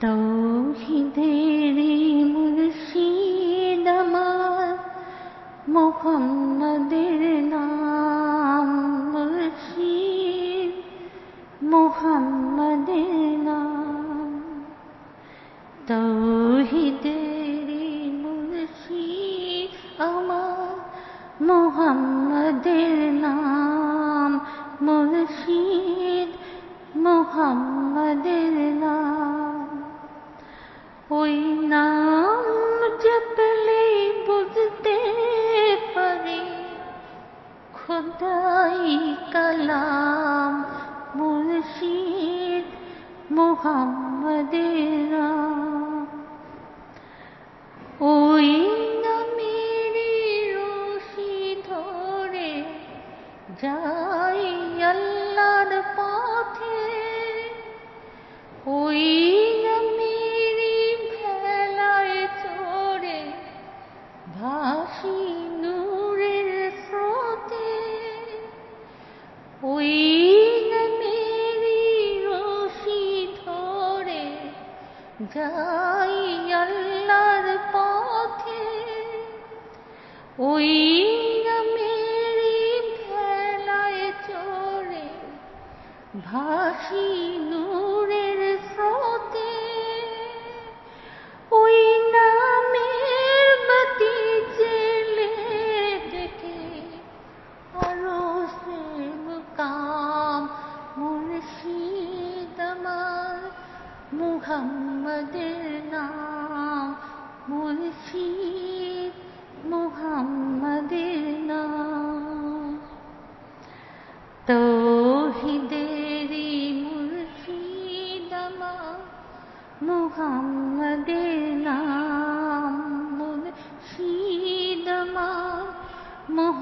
তৌহিদেরি মুর্শিদ আমার মোহাম্মদের নাম মুর্শিদ মোহাম্মদের নাম তৌহিদেরি মুর্শিদ আমার মোহাম্মদের নাম মুর্শিদ মোহাম্মদের নাম ওই নাম জপলে বুঝতে পারি খোদাই কালাম মুর্শিদ মোহাম্মদের নাম ওই নামেরই যাই আল্লাহর পথে ওই মেরি ভেলায় চড়ে ভাসি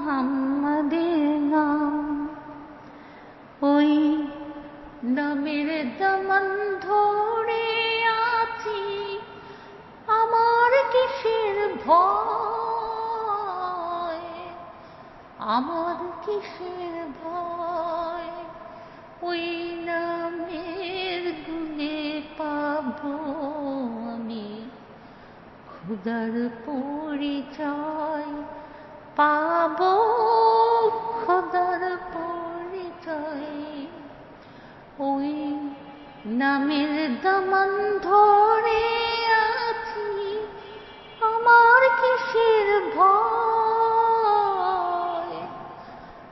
মুহাম্মদের নাম। ওই নামের দমন ধরে আছি আমার কিসের ভয়? আমার কিসের ভয়? ওই নামের গুণে পাব আমি। খুদার পরিচয় পাব খোদার পরিচয়। ওই নামের দমন ধরে আছি আমার কিসের ভয়?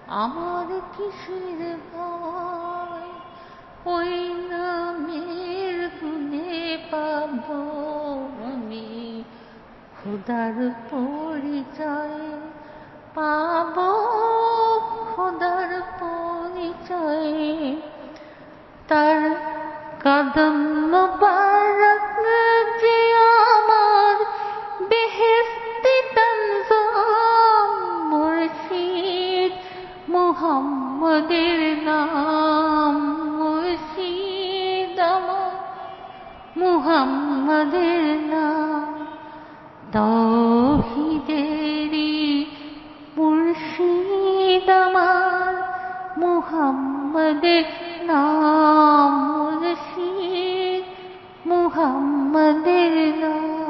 আমার কিসের ভয়? ওই নামের গুণে পাব আমি খোদার পরিচয়। পাব খোদার পরিচয়। তার কদম মুবারক যে আমার বেহেস্তি তনজাম মুর্শিদ, মুহাম্মদের নাম মুর্শিদ আমার, মুহাম্মদের নাম। তৌহিদেরি মুহাম্মদের নাম মুর্শিদ মুহাম্মদের নাম